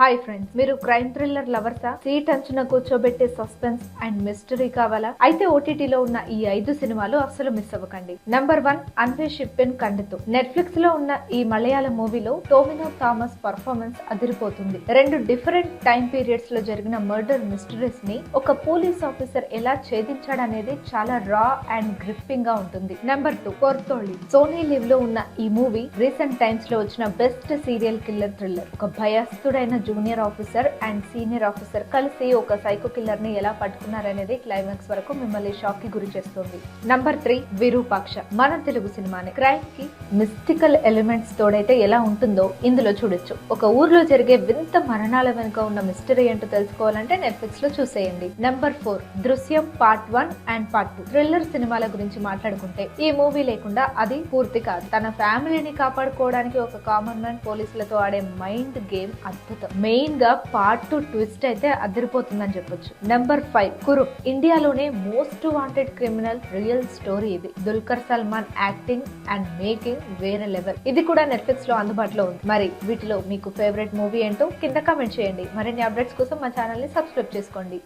Hi friends మీరు crime thriller లవర్సా seat అంచున కూర్చోబెట్టే సస్పెన్స్ అండ్ మిస్టరీ కావాలా? అయితే ఓటీటీలో ఉన్న ఈ ఐదు సినిమాలు అస్సలు మిస్ అవ్వకండి. నంబర్ వన్ అన్వే షిప్పెన్ కండితో నెట్ఫ్లిక్స్లో ఉన్న ఈ మలయాళ మూవీలో టోమినో థామస్ పర్ఫార్మెన్స్ అదిరిపోతుంది. రెండు డిఫరెంట్ టైం పీరియడ్స్లో జరిగిన మర్డర్ మిస్టరీస్ని ఒక పోలీస్ ఆఫీసర్ ఎలా ఛేదించాడనేది చాలా రా అండ్ గ్రిప్పింగ్గా ఉంటుంది. నెంబర్ టూ కొర్తోళి సోనీ లివ్లో ఉన్న ఈ మూవీ రీసెంట్ టైమ్స్లో వచ్చిన బెస్ట్ సీరియల్ కిల్లర్ థ్రిల్లర్ ఒక భయస్థుడైన junior officer and senior officer కలిసి ఒక సైకో కిల్లర్ని ఎలా పట్టుకున్నారనేది క్లైమాక్స్ వరకు మిమ్మల్ని షాక్కి గురి చేస్తుంది. Number three Virupaksha. మన తెలుగు సినిమానే క్రైమ్కి మిస్టికల్ ఎలిమెంట్స్ తోడైతే ఎలా ఉంటుందో ఇందులో చూడొచ్చు. ఒక ఊర్లో జరిగే వింత మరణాల వెనుక ఉన్న మిస్టరీ ఏంటో తెలుసుకోవాలంటే నెట్ఫ్లిక్స్లో చూసేయండి. Number four Drishyam part one and part two thriller సినిమాల గురించి మాట్లాడుకుంటే ఈ మూవీ లేకుండా అది పూర్తి కాదు. తన ఫ్యామిలీని కాపాడుకోవడానికి ఒక కామన్ మ్యాన్ పోలీసులతో ఆడే మైండ్ గేమ్ అద్భుతం. మెయిన్గా పార్ట్ టూ ట్విస్ట్ అయితే అదిరిపోతుందని చెప్పొచ్చు. నెంబర్ ఫైవ్ కురు ఇండియాలోనే most wanted criminal real story ఇది. Dulquer Salmaan acting and making వేరే లెవెల్ ఇది కూడా నెట్ఫ్లిక్స్లో అందుబాటులో ఉంది. మరి వీటిలో మీకు ఫేవరెట్ మూవీ ఏంటో కింద కామెంట్ చేయండి. మరిన్ని అప్డేట్స్ కోసం మా ఛానల్ని సబ్స్క్రైబ్ చేసుకోండి.